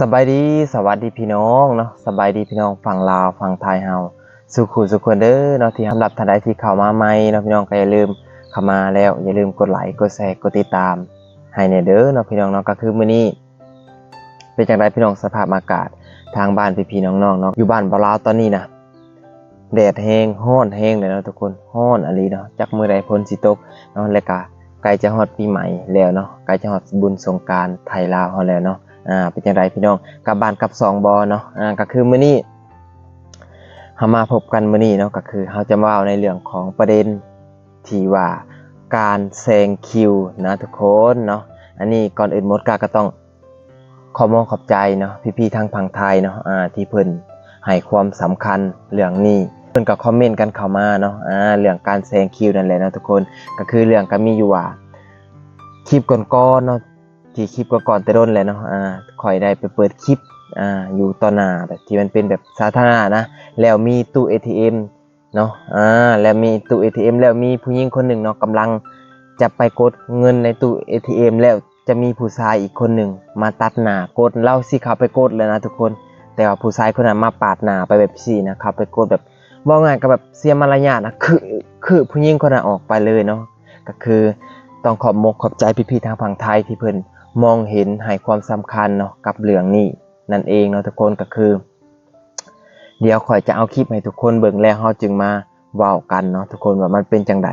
สบายดีสวัสดีพี่น้องเนาะสบายดีพี่น้องฝั่งลาวฝั่งไทยเฮาสุขุสุขคนเด้อเนาะที่สำหรับท่านใดที่เข้ามาใหม่เนาะพี่น้องก็อย่าลืมเข้ามาแล้วอย่าลืมกดไลค์กดแชร์กดติดตามให้ในเด้อเนาะพี่น้องเนาะก็คือมื้อนี้เป็นจังไดพี่น้องสภาพอากาศทางบ้านพี่ๆน้องๆเนาะอยู่บ้านบ่ลาวตอนนี้นะแดดแห้งร้อนแห้งเลยเนาะทุกคนร้อนอะลีเนาะจักมื้อใดฝนสิตกเนาะแล้วก็ใกล้จะฮอดปีใหม่แล้วเนาะใกล้จะฮอดบุญสงกรานต์ไทยลาวเฮาแล้วเนาะ อ่าเป็นอย่างไรพี่น้องกลับบ้านกับสองบอเนาะอ่าก็คือมื้อนี้เฮามาพบกันมื้อนี้เนาะก็คือเฮาจะมาเอาในเรื่องของประเด็นที่ว่าการแซงคิวนะทุกคนเนาะอันนี้ก่อนอื่นมดกาก็ต้องขอมองขอบใจเนาะพี่ๆทางฝั่งไทยเนาะอ่าที่เพิ่นให้ความสำคัญเรื่องนี้เพิ่นก็คอมเมนต์กันเข้ามาเนาะอ่าเรื่องการแซงคิวนั่นแหละเนาะทุกคนก็คือเรื่องก็มีอยู่ว่าคลิปก่อนๆเนาะ ที่คลิปก่อนๆแต่ต้นเลยเนาะอ่าคอยได้ไปเปิดคลิปอ่าอยู่ต่อหน้าแบบที่มันเป็นแบบสาธารณะนะแล้วมีตู้ ATM เนาะอ่าแล้วมีตู้ ATM แล้วมีผู้หญิงคนหนึ่งเนาะกำลังจะไปกดเงินในตู้ ATM แล้วจะมีผู้ชายอีกคนหนึ่งมาตัดหน้ากดเล่าสิเขาไปกดเลยนะทุกคน แต่ว่าผู้ชายคนนั้นมาปาดหน้าไปแบบสี่นะเขาไปกดแบบว่าไงก็แบบเสียมารยาทนะคือคือผู้หญิงคนนั้นออกไปเลยเนาะก็คือต้องขอบมกขอบใจพี่ๆทางฝั่งไทยที่เพิ่น มองเห็นให้ความสำคัญเนาะกับเรื่องนี้นั่นเองเนาะทุกคนก็คือ เดี๋ยวข่อยจะเอาคลิปให้ทุกคนเบิ่งแล้วเฮาจึงมาเว้ากันเนาะทุกคนว่ามันเป็นจังได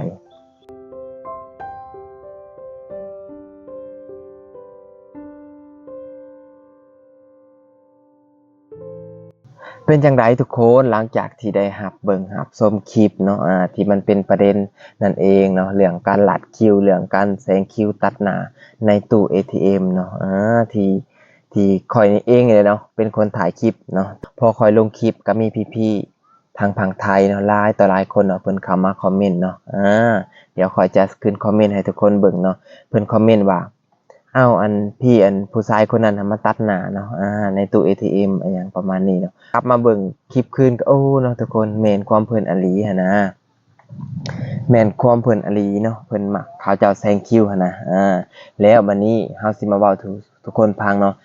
เป็นจังไดทุกคนหลังจากที่ได้หับเบิงหับชมคลิปเนาะอ่าที่มันเป็นประเด็นนั่นเองเนาะเรื่องการหลัดคิวเรื่องการแซงคิวตัดหน้าในตู้ ATM เนาะอ่าที่ที่คอยเองเลยเนาะเป็นคนถ่ายคลิปเนาะพอคอยลงคลิปก็มีพี่ๆทางฝั่งไทยเนาะหลายต่อหลายคนเนาะเพิ่นเข้ามาคอมเมนต์เนาะอ่าเดี๋ยวคอยจะขึ้นคอมเมนต์ให้ทุกคนเบิ่งเนาะเพิ่นคอมเมนต์ว่า เอาอันพี่อันผู้ชายคนนั้นมาตัดหน้าเนาะอ่าในตู้ ATM อะหยังประมาณนี้เนาะกลับมาเบิ่งคลิปคืนก็โอ้เนาะทุกคนแมนความเพลินอลีหันะแมนความเพิ่นอลีเนาะเพิ่นมักเขาเจ้าแซงคิวหันนะอ่าแล้วบัดนี้เฮาสิมาเว้าทุกทุกคนฟังเนาะ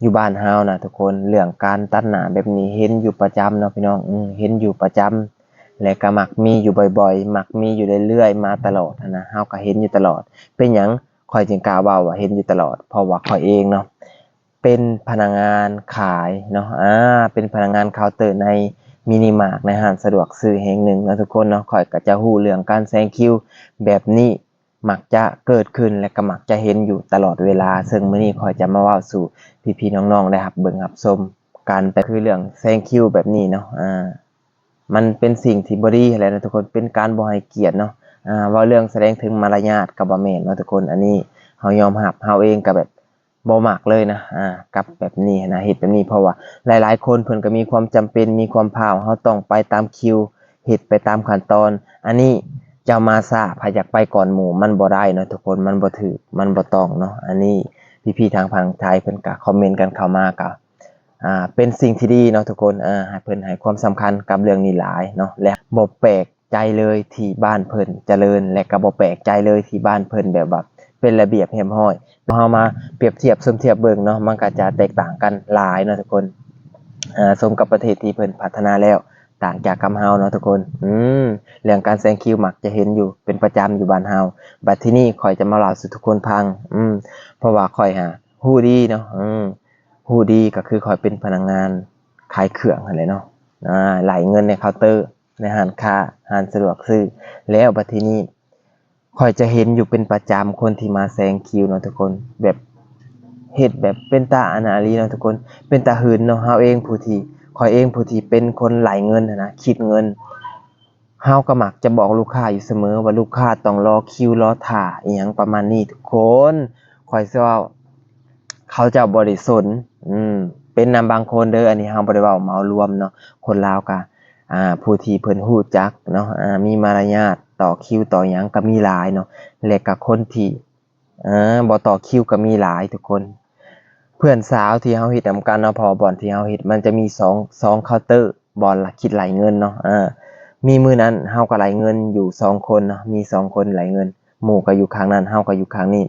อยู่บ้านเฮานะทุกคนเรื่องการตัดหน้าแบบนี้เห็นอยู่ประจำเนาะพี่น้องอืมเห็นอยู่ประจำและก็มักมีอยู่บ่อยๆ มักมีอยู่เรื่อยๆ มาตลอดนนะเฮาก็เห็นอยู่ตลอด เป็นหยัง ข่อยจึงกล้าว้าว่าเห็นอยู่ตลอดเพราะว่าข่อยเองเนาะเป็นพนักงานขายเนาะอ่าเป็นพนักงานเคาน์เตอร์ในมินิมาร์ทในห้างสะดวกซื้อแห่งหนึ่งนะทุกคนเนาะข่อยก็จะฮู้เรื่องการแซงคิวแบบนี้มักจะเกิดขึ้นและก็มักจะเห็นอยู่ตลอดเวลา ซึ่งมื้อนี้ข่อยจะมาเว้าสู่พี่ๆน้องๆได้รับเบิ่งรับชมกันแต่คือเรื่องแซงคิวแบบนี้เนาะอ่ามันเป็นสิ่งที่บ่ดีแหละนะทุกคนเป็นการบ่ให้เกียรติเนาะ อ่าว่าเรื่องแสดงถึงมารยาทก็บ่แมนเนาะทุกคนอันนี้เฮายอมรับเฮาเองก็แบบบ่มักเลยนะอ่ากับแบบนี้นะเฮ็ดแบบนี้เพราะว่าหลาย ๆ คนเพิ่นก็มีความจำเป็นมีความพาวเฮาต้องไปตามคิวเฮ็ดไปตามขั้นตอน อันนี้เจ้ามาซ่าพาอยากไปก่อนหมู่มันบ่ได้เนาะทุกคนมันบ่ถูกมันบ่ต้องเนาะอันนี้พี่ๆทางฝั่งไทยเพิ่นก็คอมเมนต์กันเข้ามาก็อ่าเป็นสิ่งที่ดีเนาะทุกคนอ่าเพิ่นให้ความสำคัญกับเรื่องนี้หลายเนาะและบ่แปลก ใจเลยที่บ้านเพิ่นเจริญ และก็บ่แปลกใจเลยที่บ้านเพิ่นแบบว่าเป็นระเบียบเรียบร้อยเฮามาเปรียบเทียบสมเทียบเบิ่งเนาะมันก็จะแตกต่างกันหลายเนาะทุกคนอ่าสมกับประเทศที่เพิ่นพัฒนาแล้วต่างจากกับเฮาเนาะทุกคน อืม เรื่องการแซงคิวมักจะเห็นอยู่เป็นประจำอยู่บ้านเฮา บัดที่นี่ข่อยจะมาเล่าสู่ทุกคนฟัง อืม เพราะว่าข่อยหาฮู้ดีเนาะ อืมฮู้ดีก็คือข่อยเป็นพนักงานขายเครื่องนั่นแหละเนาะ อ่าไหลเงินในเคาน์เตอร์ ในห้านค้าห้านสะดวกซื้อแล้วบัดทีนี้ข่อยจะเห็นอยู่เป็นประจำคนที่มาแซงคิวเนาะทุกคนแบบเฮ็ดแบบเป็นตาอนาลีเนาะทุกคน เป็นตาหืนเนาะเฮาเองผู้ที่ข่อยเองผู้ที่เป็นคนไหลเงินนะนะคิดเงินเฮาก็มักจะบอกลูกค้าอยู่เสมอว่าลูกค้าต้องรอคิวรอท่าอีหยังประมาณนี้ทุกคนข่อยเสิเว้าเขาเจ้าบ่ได้สนอืมเป็นนำบางคนเด้ออันนี้เฮาบ่ได้เว้าเหมารวมเนาะคนลาวก็อ่า ผู้ที่เพิ่นฮู้จักเนาะมีมารยาทต่อคิวต่อหยังก็มีหลายเนาะและก็คนที่อ่าบ่ต่อคิวก็มีหลายทุกคน เพื่อนสาวที่เฮาเฮ็ดนำกันเนาะพอบ่อนที่เฮาเฮ็ดมันจะมี2 2เคาน์เตอร์บ่อนละคิดไหลเงินเนาะอ่ามีมื้อนั้นเฮาก็ไหลเงินอยู่สองคนเนาะมีสองคนไหลเงิน หมู่ก็อยู่ข้างนั้นเฮาก็อยู่ข้างนี้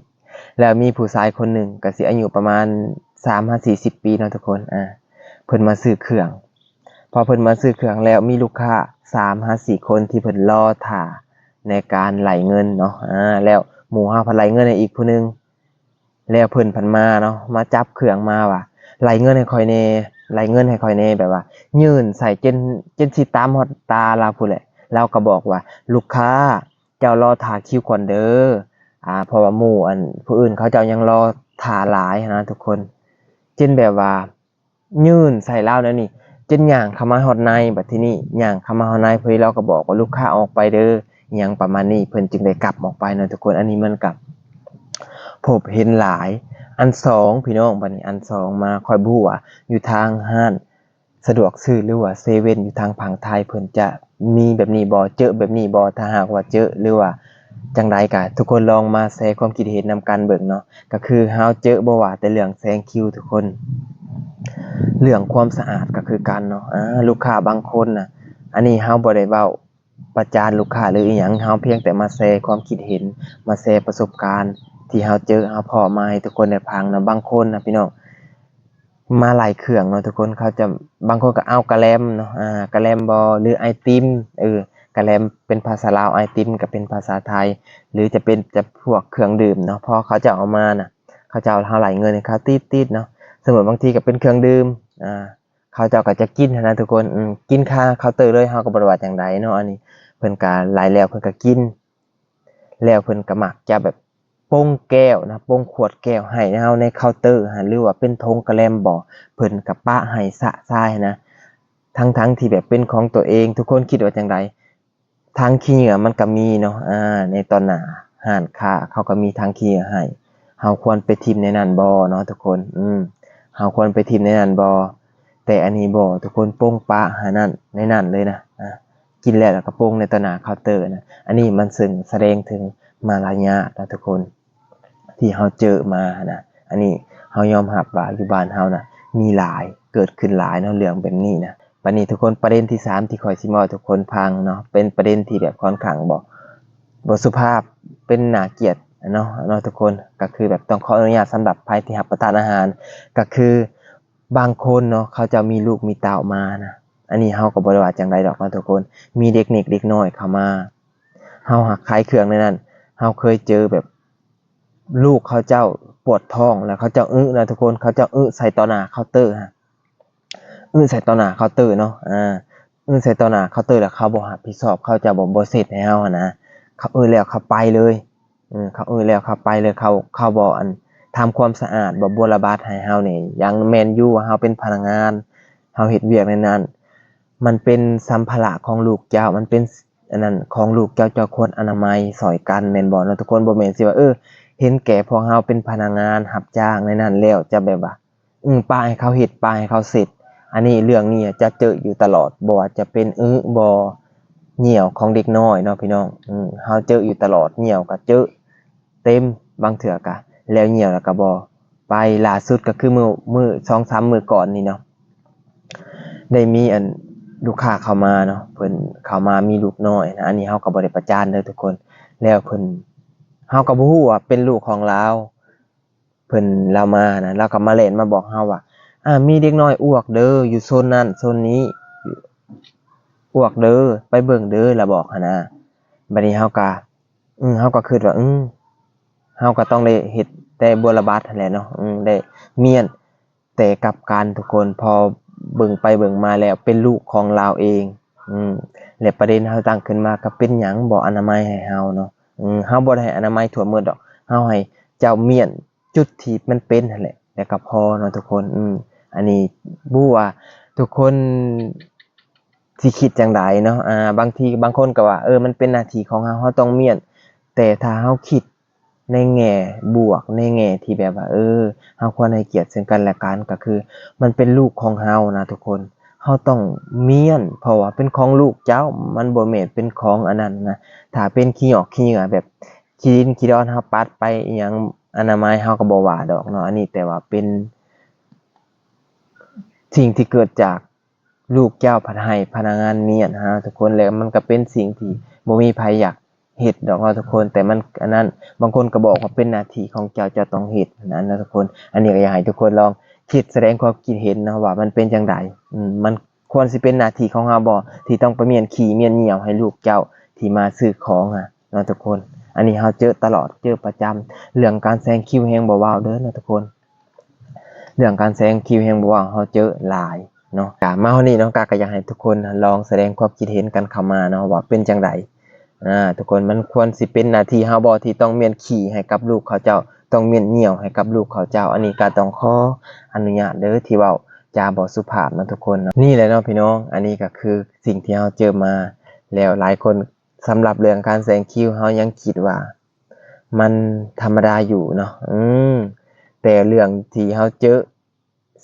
แล้วมีผู้ชายคนหนึ่งก็สิอายุประมาณ3 5 40ปีเนาะทุกคนอ่าเพิ่นมาซื้อเครื่อง พอเพิ่นมาซื้อเครื่องแล้วมีลูกค้า3 5 4คนที่เพิ่นรอท่าในการไหลเงินเนาะอ่าแล้วหมู่เฮาเพิ่นไหลเงินให้อีกผู้นึง แล้วเพิ่นพันมาเนาะมาจับเครื่องมาว่ะไหลเงินให้คอยแน่ไหลเงินให้คอยแน่แบบว่า ยื่นใส่เจนเจนสิตามฮอดตาเราพู้นแหละเราก็บอกว่า ลูกค้าเจ้ารอถ่าคิวก่อนเด้ออ่าเพราะว่าหมู่อันผู้อื่นเขาเจ้ายังรอถ่าหลายนะทุกคน เจนแบบว่า ยื่นใส่เราแล้วนี่ จนย่างเข้ามาฮอดในบัดที่นี้ย่างเข้ามาฮอดในเพิ่นเราก็บอกว่าลูกค้าออกไปเด้ออหยังประมาณนี้เพิ่นจึงได้กลับออกไปเนาะทุกคนอันนี้มันกับพบเห็นหลาย อันสองพี่น้องบัดนี้อันสองมาคอยบู้ว่าอยู่ทางห้านสะดวกซื้อหรือว่าเซเว่นอยู่ทางผังไทยเพิ่นจะมีแบบนี้บ่เจอแบบนี้บ่ถ้าหากว่าเจอหรือว่าจังไดก็ทุกคนลองมาแชร์ความคิดเห็นนำกันเบิ่งเนาะก็คือเฮาเจอบ่ว่าแต่เรื่องแซงคิวทุกคน เรื่องความสะอาดก็คือกันเนาะอ่าลูกค้าบางคนน่ะอันนี้เฮาบ่ได้เว้าประจานลูกค้าหรืออีหยังเฮาเพียงแต่มาแชร์ความคิดเห็น มาแชร์ประสบการณ์ ที่เฮาเจอเฮาพอมาให้ทุกคนได้ฟังนะบางคนนะพี่น้องมาหลายเครื่องเนาะทุกคนเขาจะบางคนก็เอากระแลมเนาะอ่ากะแลมบอหรือไอติมเออกระแลมเป็นภาษาลาวไอติมก็เป็นภาษาไทย หรือจะเป็นจะพวกเครื่องดื่มเนาะพอเขาจะเอามาน่ะเขาจะเอาเท่าไหร่เงินเขาติดๆเนาะสมมติบางทีก็เป็นเครื่องดื่ม อ่าเขาเจ้าก็จะกินนะทุกคนอืมกินค่าเคาน์เตอร์เลยเฮาก็บ่ได้ว่าจังไดเนาะอันนี้เพิ่นก็หลายแล้วเพิ่นก็กิน แล้วเพิ่นก็มักจะแบบโป้งแก้วนะโป้งขวดแก้วให้เฮาในเคาน์เตอร์หาหรือว่าเป็นธงกระแลมบ่เพิ่นกับป้าให้สะทรายนะ ทั้งๆที่แบบเป็นของตัวเอง ทุกคนคิดว่าจังไดทางขี้เหงื่อมันก็มีเนาะอ่าในตอนหน้าห้านค้าเขาก็มีทางขี้เหงื่อให้เฮาควรไปทิมในนั้นบ่เนาะทุกคน อืม เฮาควรไปทิมในนั้นบ่แต่อันนี้บ่ทุกคนโป้งปะหานั่นในนั้นเลยนะอ่ากินแล้วแล้วก็โป้งในตนาเคาน์เตอร์นะอันนี้มันซึ่งแสดงถึงมารยาทนะทุกคนที่เฮาเจอมานะอันนี้เฮายอมรับว่าอยู่บ้านเฮานะมีหลายเกิดขึ้นหลายเนาะเรื่องแบบนี้นะวันนี้ทุกคนประเด็นที่สามที่คอยสิมอทุกคนพังเนาะเป็นประเด็นที่แบบค่อนข้างบอกบ่สุภาพเป็นหนาเกียด เนาะเนาะทุกคนก็คือแบบต้องขออนุญาตสำหรับภัยที่รับประทานอาหาร ก็คือบางคนเนาะเขาจะมีลูกมีเต้ามานะอันนี้เฮาก็บ่ได้ว่าจังไดดอกนาะทุกคน มีเด็กเด็กเด็กน้อยเข้ามาเฮาหักขายเครื่องในนั้นเฮาเคยเจอแบบลูกเขาเจ้าปวดท้องแล้วเขาเจ้าอื้อนะทุกคนเขาเจ้าอื้อใส่ต่อหน้าเคาน์เตอร์ฮะอื้อใส่ต่อหน้าเคาน์เตอร์เนาะอ่าอื้อใส่ต่อหน้าเคาน์เตอร์แล้วเขาบ่รับผิดชอบเขาจะบ่บ่เสร็จให้เฮานะเขาเออแล้วเขาไปเลย อืมเขาเออแล้วเขาไปเลยเขาเขาบ่อันทำความสะอาดบ่บัวระบาดให้เฮาเนี่อย่างแมนยู่ว่าเฮาเป็นพนักงานเฮาเฮ็ดเวียกในนั้น มันเป็นสัมภาระของลูกเจ้ามันเป็นอันนั้นของลูกเจ้าเจ้าควรอนามัยสอยกันแมนบ่เนาะทุกคนบ่แม่นสิว่าเออเห็นแก่พอเฮาเป็นพนักงานรับจ้างในนั้นแล้วจะแบบว่าอืมป้าให้เขาเฮ็ดป้าให้เขาเสร็จ อันนี้เรื่องนี้จะเจออยู่ตลอดบ่ว่าจะเป็นเออบ่ เหี่ยวของเด็กน้อยเนาะพี่น้องอืมเฮาเจออยู่ตลอดเหี่ยวก็เจอเต็มบางเทื่อก็แล้วเหี่ยวแล้วก็บ่ไปล่าสุดก็คือมือมื้อ2-3มื้อก่อนนี่เนาะได้มีอันลูกค้าเข้ามาเนาะเพิ่นเข้ามามีลูกน้อยนะอันนี้เฮาก็บ่ได้ประจานเด้อทุกคน แล้วเพิ่นเฮาก็บ่ฮู้ว่าเป็นลูกของเราเพิ่นเรามานะเราก็มาเล่นมาบอกเฮาว่าอ่ามีเด็กน้อยอ้วกเด้ออยู่โซนนั้นโซนนี้ อ้วกเด้อไปเบิ่งเด้อละบอกหนะบัดนี้เฮาก็อืมเฮาก็คิดว่าอืมเฮาก็ต้องได้เฮ็ดแต่บัวระบาดแหละเนาะอืมได้เมียน แต่กับกันทุกคนพอเบิ่งไปเบิ่งมาแล้วเป็นลูกของเราเอง อืมและประเด็นเฮาตั้งขึ้นมาก็เป็นหยังบ่อนามัยให้เฮาเนาะอืมเฮาบ่ได้ให้อนามัยทั่วหมดดอกเฮาให้เจ้าเมียนจุดที่มันเป็นนั่นแหละแล้วก็พอเนาะทุกคน อืมอันนี้บ่ว่าทุกคน สิคิดจังไดเนาะอ่าบางทีบางคนก็ว่าเออมันเป็นหน้าที่ของเฮาเฮาต้องเมียน แต่ถ้าเฮาคิดในแง่บวกในแง่ที่แบบว่าเออเฮาควรให้เกียรติซึ่งกันและกันก็คือ มันเป็นลูกของเฮานะทุกคนเฮาต้องเมียน เพราะว่าเป็นของลูกเจ้ามันบ่แม่นเป็นของอันนั้นนะถ้าเป็นขี้หยอกขี้เหงื่อแบบขี้ดินขี้ดอนเฮาปัดไปอิหยังอนามัยเฮาก็บ่ว่าดอกเนาะอันนี้แต่ว่าเป็น สิ่งที่เกิดจาก ลูกเจ้าพันให้พนักงานเมียนฮะทุกคนแล้วมันก็เป็นสิ่งที่บ่มีใครอยากเฮ็ดดอกเนาะทุกคนแต่มันอันนั้นบางคนก็บอกว่าเป็นนาทีของเจ้าจ้าต้องเฮ็ดนั้นนะทุกคน อันนี้ก็อยากให้ทุกคนลองคิดแสดงความคิดเห็นนะว่ามันเป็นจังไดมันควรสิเป็นนาทีของเราบ่ที่ต้องไปเมียนขี่เมียนเหนียวให้ลูกเจ้าที่มาซื้อของอะนะทุกคน อันนี้เราเจอตลอดเจอประจำเรื่องการแซงคิวแฮงบ่เว้าเด้อนะทุกคน เรื่องการแซงคิวแฮงบ่เว้าเราเจอหลาย เนาะกะมาเฮานี้เนาะกะก็อยากให้ทุกคนลองแสดงความคิดเห็นกันเข้ามาเนาะว่าเป็นจังไดอ่าทุกคนมันควรสิเป็นนาทีเฮาบ่ที่ต้องเมียนขี่ให้กับลูกเขาเจ้าต้องเมียนเหนี่ยวให้กับลูกเขาเจ้า อันนี้ก็ต้องขออนุญาตเด้อที่เว้าจาบ่สุภาพนะทุกคนเนาะนี่แหละเนาะพี่น้อง อันนี้ก็คือสิ่งที่เฮาเจอมา แล้วหลายคนสำหรับเรื่องการแซงคิวเฮายังคิดว่า มันธรรมดาอยู่เนาะอืมแต่เรื่องที่เฮาเจอ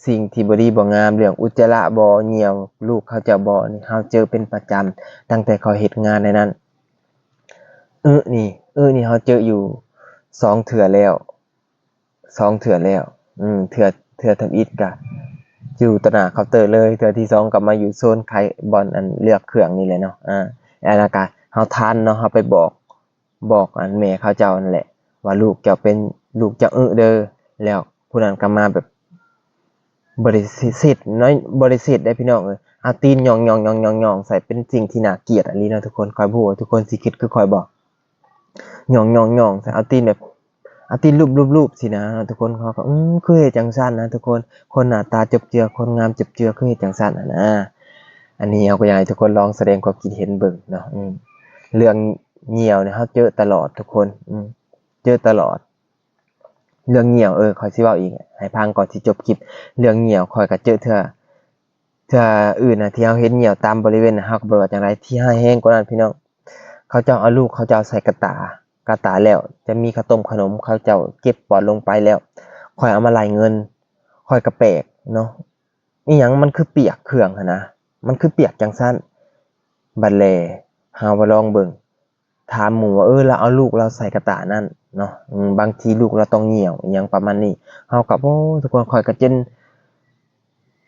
สิ่งที่บ่ดีบ่งามเรื่องอุจจาระบ่เหี่ยวลูกเขาเจะบ่นี่เฮาเจอเป็นประจำตั้งแต่เขาเฮ็ดงานในนั้นเออนี่เออนี่เฮาเจออยู่สองเถื่อแล้วสองเถื่อแล้ว อืมเถื่อเถื่อทำอิฐกะอยู่ตอหน้าเคาน์เตอร์เลยเถื่อที่สองกลับมาอยู่โซนขายบอลอันเลือกเครื่องนี่แหละเนาะอ่าแล้วก็เฮาทันเนาะเฮาไปบอกบอกอันแม่เขาเจ้านั่นแหละ ว่าลูกเจ้าเป็นลูกจ้าเออเด้อแล้วผู้นั้นก็มาแบบ บริสิทธิ์น้อยบริสิทธิ์ได้พี่น้องเอ้ยอาตีนยองยองยองยองยองใส่เป็นสิ่งที่น่าเกลียดอันนี้เนาะทุกคนคอยพูดทุกคนสิคิดคือคอยบอกยองยองยองใส่อาตีนแบบอาตีนรูปรูปรูปสินะทุกคนเขาก็อืมคือเฮ็ดจังซั่นนะทุกคนคนหน้าตาจบเจือคนงามจบเจือคือเฮ็ดจังซั่นน่ะนะอันนี้เอาก็อยากให้ทุกคนลองแสดงความคิดเห็นเบิ่งเนาะเรื่องเหี่ยวเนี่ยเขาเจอตลอดทุกคนอืเจอตลอด เรื่องเหี่ยวเออคอยสิเว้าอีกให้พังก่อนที่จบคลิปเรื่องเหี่ยวคอยก็เจอเทื่อเทื่ออื่นนะที่เฮาเห็นเหี่ยวตามบริเวณนะเฮาก็บ่ว่าจังไดที่ให้แห้งกว่านั้นพี่น้องเขาเจ้าเอาลูกเขาเจ้าใส่กระตากระตาแล้ว จะมีข้าวต้มขนมเขาเจ้าเก็บปอดลงไปแล้วคอยเอามาไล่เงินคอยกระแปกเนาะอีหยังมันคือเปียกเครื่องนะมันคือเปียกจังซั่นบัดแลหาว่ลองเบิ่งถามหมูว่าเออเราเอาลูกเราใส่กระตานั่น เนาะบางทีลูกเราต้องเหี่ยวอหยังประมาณนี้เฮากับโอ้ทุกคนคอยก็เจน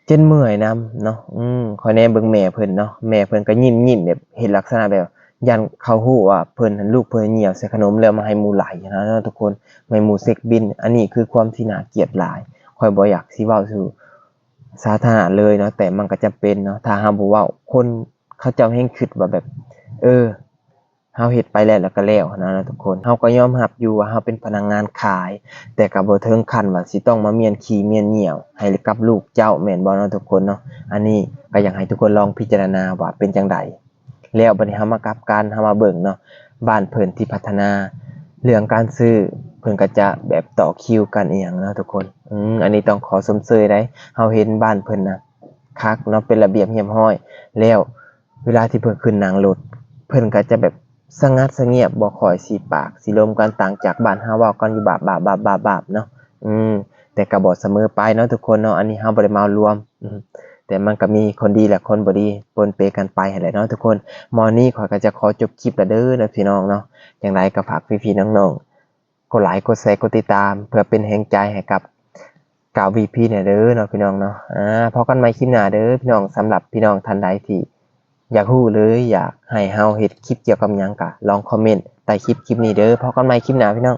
เจนเมื่อยนํเนาะอืมคอยแน่เบิ่งแม่เพิ่นเนาะแม่เพิ่นก็ยิ้มๆแบบเห็นลักษณะแบบยันเขาฮู้ว่าเพิ่นลูกเพิ่นเหี่ยวใส่ขนมแล้วมาให้หมู่ไหลนะเนาะทุกคนไม่หมู่เซ็กบิน อันนี้คือความที่น่าเกลียดหลายคอยบ่อยากสิเว้าสู่สาธารณะเลยเนาะแต่มันก็จำเป็นเนาะถ้าหาบ่เว้าคนเขาเจ้าแฮงคิดว่าแบบ เออ เฮาเฮ็ดไปแล้วแล้วก็แล้วนะนะทุกคนเฮาก็ยอมรับอยู่ว่าเฮาเป็นพนักงานขาย แต่ก็บ่ถึงขั้นว่าสิต้องมาเมียนขี้เมียนเหนี่ยว ให้กับลูกเจ้าแม่นบ่เนาะทุกคนเนาะอันนี้ก็อยากให้ทุกคนลองพิจารณาว่าเป็นจังไดแล้วบัดนี้เฮามากลับกันเฮามาเบิ่งเนาะบ้านเพิ่นที่พัฒนา เรื่องการซื้อเพิ่นก็จะแบบต่อคิวกันอีหยังเนาะทุกคนอืมอันนี้ต้องขอสมเสยได้เฮาเห็นบ้านเพิ่นนะคักเนาะเป็นระเบียบเรียบร้อย แล้วเวลาที่เพิ่นขึ้นนั่งรถเพิ่นก็จะแบบ สงัดสงเงียบบ่ค่อยสิปาก สิลมกันต่างจากบ้านเฮาเว้ากันอยู่บาบบาบบาบบาบบาบเนาะอืมแต่ก็บ่เสมอไปเนาะทุกคนเนาะอันนี้เฮาบ่ได้มารวมอืมแต่มันก็มีคนดีและคนบ่ดีปนเปกันไปหั่นแหละเนาะทุกคนมอนี้ขอยก็จะขอจบคลิปล้วเด้อนะพี่น้องเนาะอย่างไรก็ฝากพี่ๆน้องๆกดไลค์กดแชร์กดติดตาม เพื่อเป็นแรงใจให้กับกาว VP เนี่ยเด้อเนาะพี่น้องเนาะอ่าพบกันใหม่คลิปหน้าเด้อพี่น้องสำหรับพี่น้องท่านใดที่ อยากรู้หรืออยากให้เฮาเฮ็ดคลิปเกี่ยวกับหยังก็ลองคอมเมนต์ใต้คลิปคลิปนี้เด้อพบกันใหม่คลิปหน้าพี่น้อง